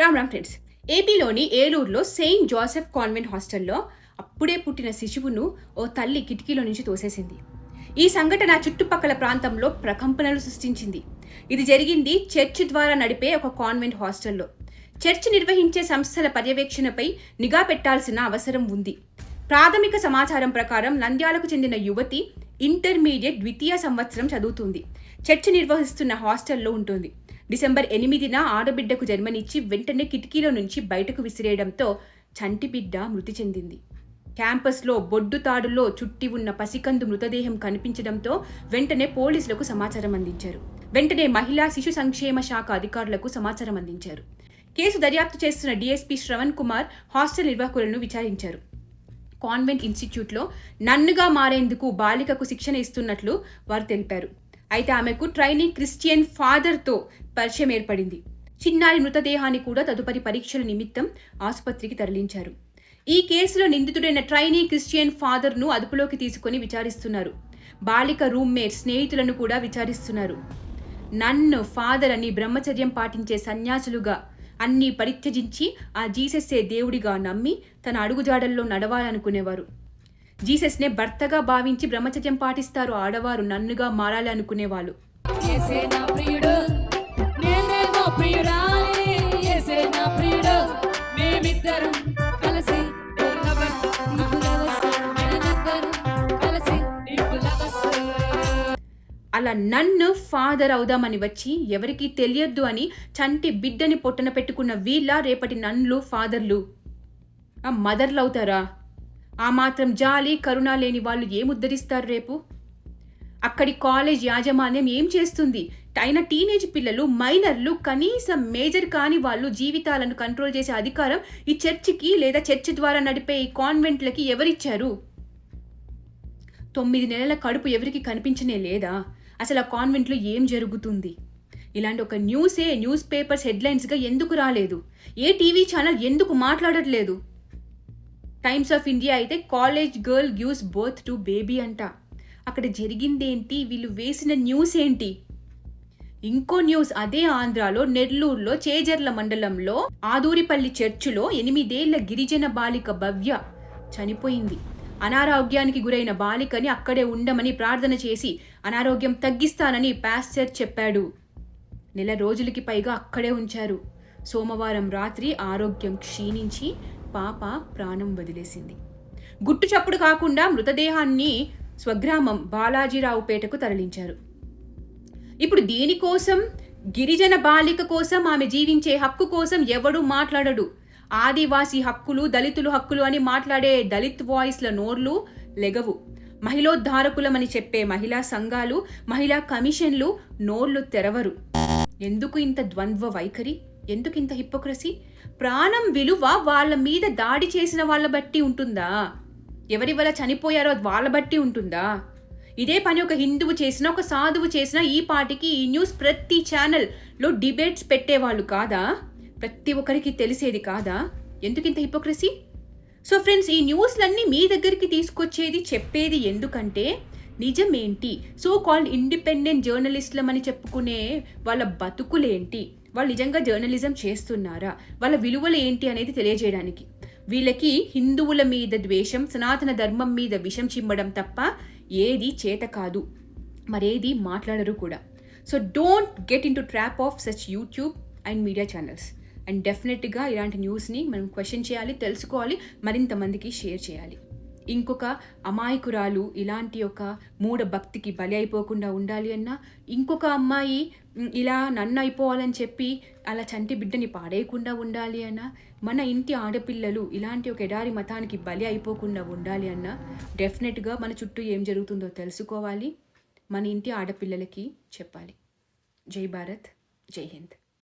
Ram Ram friends ఏపీలోని ఏలూరులో Saint Joseph convent హాస్టల్లో అప్పుడే పుట్టిన శిశువును ఓ తల్లి కిటికీలో నుంచి తోసేసింది. ఈ సంఘటన చుట్టుపక్కల ప్రాంతంలో ప్రకంపనలు సృష్టించింది. ఇది జరిగింది చర్చ్ ద్వారా నడిపే ఒక కాన్వెంట్ హాస్టల్లో. చర్చ్ నిర్వహించే సంస్థల పర్యవేక్షణపై నిఘా పెట్టాల్సిన అవసరం ఉంది. ప్రాథమిక సమాచారం ప్రకారం నంద్యాలకు చెందిన యువతి ఇంటర్మీడియట్ ద్వితీయ సంవత్సరం చదువుతుంది. చర్చ్ నిర్వహిస్తున్న హాస్టల్లో ఉంటుంది. డిసెంబర్ ఎనిమిదిన ఆడబిడ్డకు జన్మనిచ్చి వెంటనే కిటికీలో నుంచి బయటకు విసిరేయడంతో చంటి బిడ్డ మృతి చెందింది. క్యాంపస్లో బొడ్డు తాడులో చుట్టి ఉన్న పసికందు మృతదేహం కనిపించడంతో వెంటనే పోలీసులకు సమాచారం అందించారు. వెంటనే మహిళా శిశు సంక్షేమ శాఖ అధికారులకు సమాచారం అందించారు. కేసు దర్యాప్తు చేస్తున్న డీఎస్పీ శ్రవణ్ కుమార్ హాస్టల్ నిర్వాహకులను విచారించారు. కాన్వెంట్ ఇన్స్టిట్యూట్లో నన్నుగా మారేందుకు బాలికకు శిక్షణ ఇస్తున్నట్లు వారు తెలిపారు. అయితే ఆమెకు ట్రైనింగ్ క్రిస్టియన్ ఫాదర్తో పరిచయం ఏర్పడింది. చిన్నారి మృతదేహాన్ని కూడా తదుపరి పరీక్షల నిమిత్తం ఆసుపత్రికి తరలించారు. ఈ కేసులో నిందితుడైన ట్రైనీ క్రిస్టియన్ ఫాదర్ను అదుపులోకి తీసుకొని విచారిస్తున్నారు. బాలిక రూమ్మేట్ స్నేహితులను కూడా విచారిస్తున్నారు. నన్ను ఫాదర్ అని బ్రహ్మచర్యం పాటించే సన్యాసులుగా అన్నీ పరిత్యజించి ఆ జీసస్సే దేవుడిగా నమ్మి తన అడుగుజాడల్లో నడవాలనుకునేవారు. జీసస్నే భర్తగా భావించి బ్రహ్మచర్యం పాటిస్తారు ఆడవారు నన్నుగా మారాలి అనుకునేవాళ్ళు కలిసి అలా నన్ను ఫాదర్ అవుదామని వచ్చి ఎవరికీ తెలియద్దు అని చంటి బిడ్డని పొట్టన పెట్టుకున్న వీళ్ళ రేపటి నన్లు ఫాదర్లు ఆ మదర్లు అవుతారా? ఆ మాత్రం జాలి కరుణ లేని వాళ్ళు ఏముద్ధరిస్తారు రేపు? అక్కడి కాలేజ్ యాజమాన్యం ఏం చేస్తుంది? అయిన టీనేజ్ పిల్లలు మైనర్లు కనీసం మేజర్ కాని వాళ్ళు జీవితాలను కంట్రోల్ చేసే అధికారం ఈ చర్చికి లేదా చర్చి ద్వారా నడిపే ఈ కాన్వెంట్లకి ఎవరిచ్చారు? తొమ్మిది నెలల కడుపు ఎవరికి కనిపించనే లేదా? అసలు ఆ కాన్వెంట్లో ఏం జరుగుతుంది? ఇలాంటి ఒక న్యూసే న్యూస్ పేపర్స్ హెడ్లైన్స్గా ఎందుకు రాలేదు? ఏ టీవీ ఛానల్ ఎందుకు మాట్లాడట్లేదు? టైమ్స్ ఆఫ్ ఇండియా అయితే college girl gives birth to baby అంట. అక్కడ జరిగిందేంటి? వీళ్ళు వేసిన న్యూస్ ఏంటి? ఇంకో న్యూస్ అదే ఆంధ్రాలో నెల్లూరులో చేజర్ల మండలంలో ఆదూరిపల్లి చర్చిలో ఎనిమిదేళ్ళ గిరిజన బాలిక భవ్య చనిపోయింది. అనారోగ్యానికి గురైన బాలికని అక్కడే ఉండమని ప్రార్థన చేసి అనారోగ్యం తగ్గిస్తానని పాస్టర్ చెప్పాడు. నెల రోజులకి పైగా అక్కడే ఉంచారు. సోమవారం రాత్రి ఆరోగ్యం క్షీణించి పాప ప్రాణం వదిలేసింది. గుట్టు చప్పుడు కాకుండా మృతదేహాన్ని స్వగ్రామం బాలాజీరావుపేటకు తరలించారు. ఇప్పుడు దీనికోసం గిరిజన బాలిక కోసం ఆమె జీవించే హక్కు కోసం ఎవడు మాట్లాడడు. ఆదివాసీ హక్కులు దళితులు హక్కులు అని మాట్లాడే దళిత్ వాయిస్ల నోర్లు లెగవు. మహిళోద్ధారకులమని చెప్పే మహిళా సంఘాలు మహిళా కమిషన్లు నోర్లు తెరవరు. ఎందుకు ఇంత ద్వంద్వ వైఖరి? ఎందుకు ఇంత హిపోక్రసీ ప్రాణం విలువ వాళ్ళ మీద దాడి చేసిన వాళ్ళ బట్టి ఉంటుందా? ఎవరి వల్ల చనిపోయారో వాళ్ళ బట్టి ఉంటుందా? ఇదే పని ఒక హిందువు చేసిన ఒక సాధువు చేసిన ఈ పాటికి ఈ న్యూస్ ప్రతి ఛానల్లో డిబేట్స్ పెట్టేవాళ్ళు కాదా? ప్రతి ఒక్కరికి తెలిసేది కాదా? ఎందుకింత హిపోక్రసీ సో ఫ్రెండ్స్ ఈ న్యూస్లన్నీ మీ దగ్గరికి తీసుకొచ్చేది చెప్పేది ఎందుకంటే నిజమేంటి? సో కాల్డ్ ఇండిపెండెంట్ జర్నలిస్టులమని చెప్పుకునే వాళ్ళ బతుకులేంటి? వాళ్ళు నిజంగా జర్నలిజం చేస్తున్నారా? వాళ్ళ విలువలు ఏంటి అనేది తెలియజేయడానికి. వీళ్ళకి హిందువుల మీద ద్వేషం సనాతన ధర్మం మీద విషం చిమ్మడం తప్ప ఏది చేత కాదు. మరేది మాట్లాడరు కూడా. So don't get in to trap of such YouTube and media channels and డెఫినెట్గా ఇలాంటి న్యూస్ని మనం క్వశ్చన్ చేయాలి తెలుసుకోవాలి మరింత మందికి షేర్ చేయాలి. ఇంకొక అమాయకురాలు ఇలాంటి ఒక మూఢ భక్తికి బలి అయిపోకుండా ఉండాలి అన్నా ఇంకొక అమ్మాయి ఇలా నన్ను అయిపోవాలని చెప్పి అలా చంటి బిడ్డని పాడేయకుండా ఉండాలి అన్నా మన ఇంటి ఆడపిల్లలు ఇలాంటి ఒక ఎడారి మతానికి బలి అయిపోకుండా ఉండాలి అన్నా డెఫినెట్గా మన చుట్టూ ఏం జరుగుతుందో తెలుసుకోవాలి. మన ఇంటి ఆడపిల్లలకి చెప్పాలి. జై భారత్ జై హింద్.